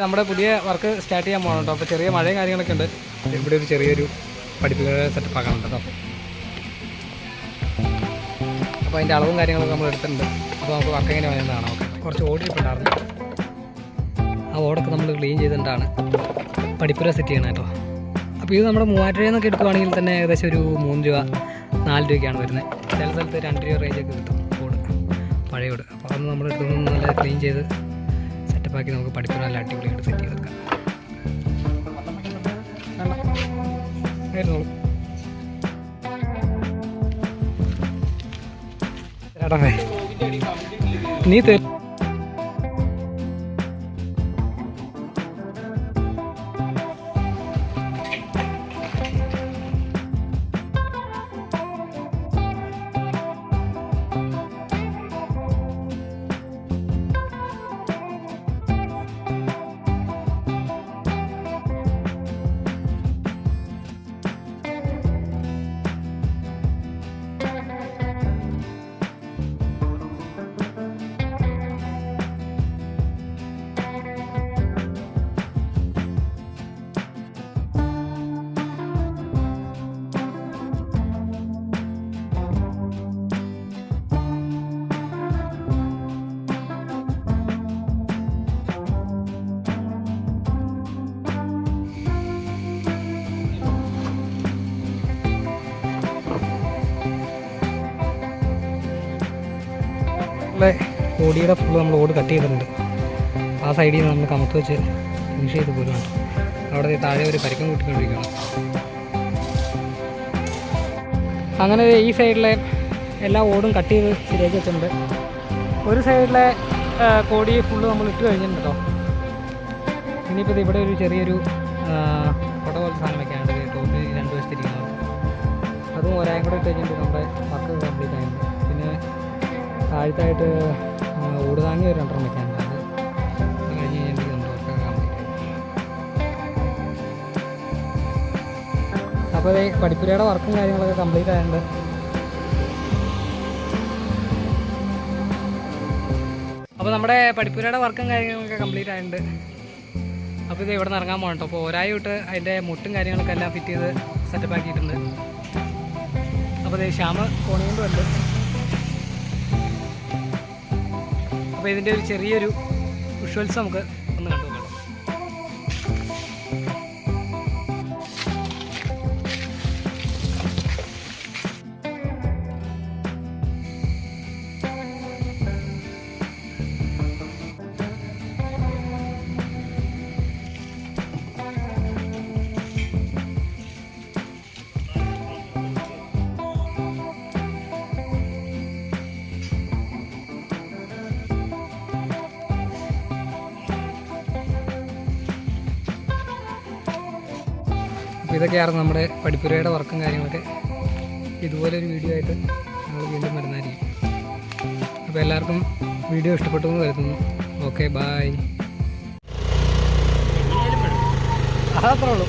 നമ്മുടെ പുതിയ work start ചെയ്യാൻ പോകണം കേട്ടോ. അപ്പോൾ ചെറിയ മഴയും കാര്യങ്ങളൊക്കെ ഉണ്ട്. ഇവിടെ ഒരു ചെറിയൊരു പഠിപ്പിക്കുന്ന സെറ്റപ്പ് ആക്കാനുണ്ട് കേട്ടോ. അപ്പോൾ അതിന്റെ അളവും കാര്യങ്ങളൊക്കെ നമ്മൾ എടുത്തിട്ടുണ്ട്. അപ്പോൾ നമുക്ക് വർക്ക് എങ്ങനെ വേണമെന്നാണ് കാണാം. ഓക്കെ കുറച്ച് ഓടിയിട്ടുണ്ടായിരുന്നു ആ ഓടൊക്കെ നമ്മൾ ക്ലീൻ ചെയ്തിട്ടാണ് പഠിപ്പുര സെറ്റ് ചെയ്യണം കേട്ടോ. അപ്പോൾ ഇത് നമ്മുടെ മൂവായിരം എന്നൊക്കെ എടുക്കുവാണെങ്കിൽ തന്നെ ഏകദേശം ഒരു മൂന്ന് രൂപ നാല് രൂപയ്ക്കാണ് വരുന്നത്. ചില സ്ഥലത്ത് രണ്ട് രൂപ റേഞ്ചൊക്കെ കിട്ടും. ഓട് പഴയ ഓട് അപ്പോൾ അതൊന്ന് നമ്മൾ എടുത്തു നല്ല ക്ലീൻ ചെയ്ത് സെറ്റപ്പാക്കി നമുക്ക് പഠിപ്പിക്കാൻ നല്ല അടിപൊളിയായിട്ട് സെറ്റ് ചെയ്ത് വെക്കാം. നീ തേ നമ്മളെ ഓടിയുടെ ഫുള്ള് നമ്മൾ ഓട് കട്ട് ചെയ്തിട്ടുണ്ട്. ആ സൈഡിൽ നിന്ന് നമ്മൾ കമത്ത് വെച്ച് ഫിനിഷ് ചെയ്ത് പോരുന്നുണ്ട് അവിടെ താഴെ ഒരു പരിക്കം കൂട്ടിക്കൊണ്ടിരിക്കുകയാണ്. അങ്ങനെ ഈ സൈഡിലെ എല്ലാ ഓടും കട്ട് ചെയ്ത് ശരിയാക്കി വെച്ചിട്ടുണ്ട്. ഒരു സൈഡിലെ കോടി ഫുള്ള് നമ്മൾ ഇട്ട് കഴിഞ്ഞിട്ടുണ്ട് കേട്ടോ ഇനിയിപ്പോൾ ഇവിടെ ഒരു ചെറിയൊരു കുട പോലത്തെ സാധനം വെക്കാനുണ്ട് ടോപ്പിൽ രണ്ട് വശത്തിരിക്കുന്നത് അതും ഒരായും കൂടെ ഇട്ട് കഴിഞ്ഞിട്ട് നമ്മുടെ താഴത്തായിട്ട് ഊട് താങ്ങി ഒരു രണ്ടെണ്ണം വെക്കാനുണ്ട് അത് അത് കഴിഞ്ഞ് കഴിഞ്ഞിട്ട് നമ്മുടെ കംപ്ലീറ്റ് ആയി അപ്പോൾ ഈ പഠിപ്പുരയുടെ വർക്കും കാര്യങ്ങളൊക്കെ കംപ്ലീറ്റ് ആയിട്ടുണ്ട് അപ്പോൾ നമ്മുടെ പഠിപ്പുരയുടെ വർക്കും കാര്യങ്ങളൊക്കെ കംപ്ലീറ്റ് ആയിട്ടുണ്ട് അപ്പോൾ ഇത് ഇവിടെ നിന്ന് ഇറങ്ങാൻ പോകണം കേട്ടോ അപ്പോൾ ഒരായി വിട്ട് അതിന്റെ മുട്ടും കാര്യങ്ങളൊക്കെ എല്ലാം ഫിറ്റ് ചെയ്ത് സെറ്റപ്പ് ആക്കിയിട്ടുണ്ട്. അപ്പോൾ ഇത് ശ്യാമ കോണികൊണ്ട് അപ്പോൾ ഇതിന്റെ ഒരു ചെറിയൊരു വിഷ്വൽസ് നമുക്ക് ഒന്ന് കണ്ടു. അപ്പോൾ ഇതൊക്കെയായിരുന്നു നമ്മുടെ പഠിപ്പുരയുടെ വർക്കും കാര്യങ്ങളൊക്കെ. ഇതുപോലൊരു വീഡിയോ ആയിട്ട് നമ്മൾ വീണ്ടും വരുന്നതായിരിക്കും. അപ്പോൾ എല്ലാവർക്കും വീഡിയോ ഇഷ്ടപ്പെട്ടു എന്ന് കരുതുന്നു. ഓക്കെ ബായ് അതത്രേ ഉള്ളൂ.